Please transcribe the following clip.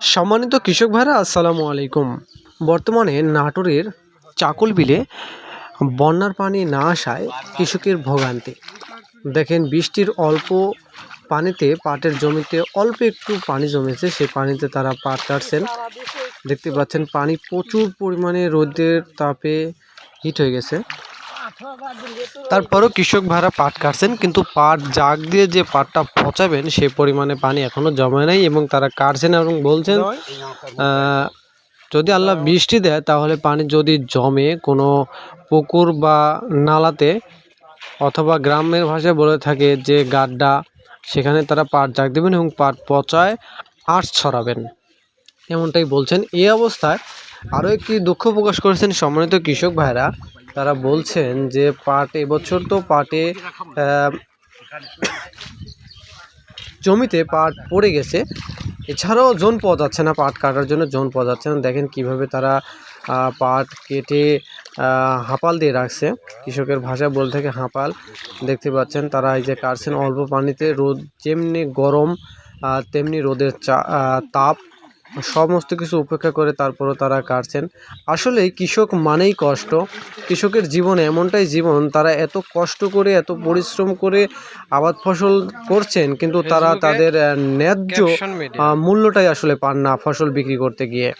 সম্মানিত কৃষক ভাইরা, আসসালামু আলাইকুম। বর্তমানে নাটোরের চাকুল বিলে বন্যার পানি না আসায় কৃষকের ভোগান্তি। দেখেন, বৃষ্টির অল্প পানিতে পাটের জমিতে অল্প একটু পানি জমেছে, সেই পানিতে তারা পাট কাটছেন। দেখতে পাচ্ছেন, পানি প্রচুর পরিমাণে রোদের তাপে হিট হয়ে গেছে। তারপরও কৃষক ভাড়া পাট কাটছেন, কিন্তু পাট জাগ দিয়ে যে পাটটা পচাবেন, সে পরিমাণে পানি এখনও জমে নাই এবং তারা কাটছেন এবং বলছেন যদি আল্লাহ বৃষ্টি দেয়, তাহলে পানি যদি জমে কোনো পুকুর বা নালাতে অথবা গ্রামের ভাষায় বলে থাকে যে গাড্ডা, সেখানে তারা পাট জাগ দেবেন এবং পাট পচায় আঁশ ছড়াবেন। এমনটাই বলছেন। এই অবস্থায় আরও একটি দুঃখ প্রকাশ করেছেন সম্মানিত কৃষক ভাইরা। তারা বলছেন যে পাট, এবছর তো পাটে জমিতে পাট পড়ে গেছে। এছাড়াও জোন পাওয়া যাচ্ছে না, পাট কাটার জন্য জোন পাওয়া যাচ্ছে না। দেখেন কীভাবে তারা পাট কেটে হাঁপাল দিয়ে রাখছে। কৃষকের ভাষায় বলে থাকে হাঁপাল দেখতে পাচ্ছেন তারা। এই যে কাটছেন অল্প পানিতে, রোদ যেমনি গরম তেমনি রোদের চা তাপ সমস্ত কিছু উপেক্ষা করে তারপরও তারা কাটছেন। আসলে কৃষক মানেই কষ্ট। কৃষকের জীবন এমনটাই জীবন তারা এত কষ্ট করে এত পরিশ্রম করে আবাদ ফসল করছেন কিন্তু তারা তাদের ন্যায্য মূল্যটাই আসলে পান না ফসল বিক্রি করতে গিয়ে।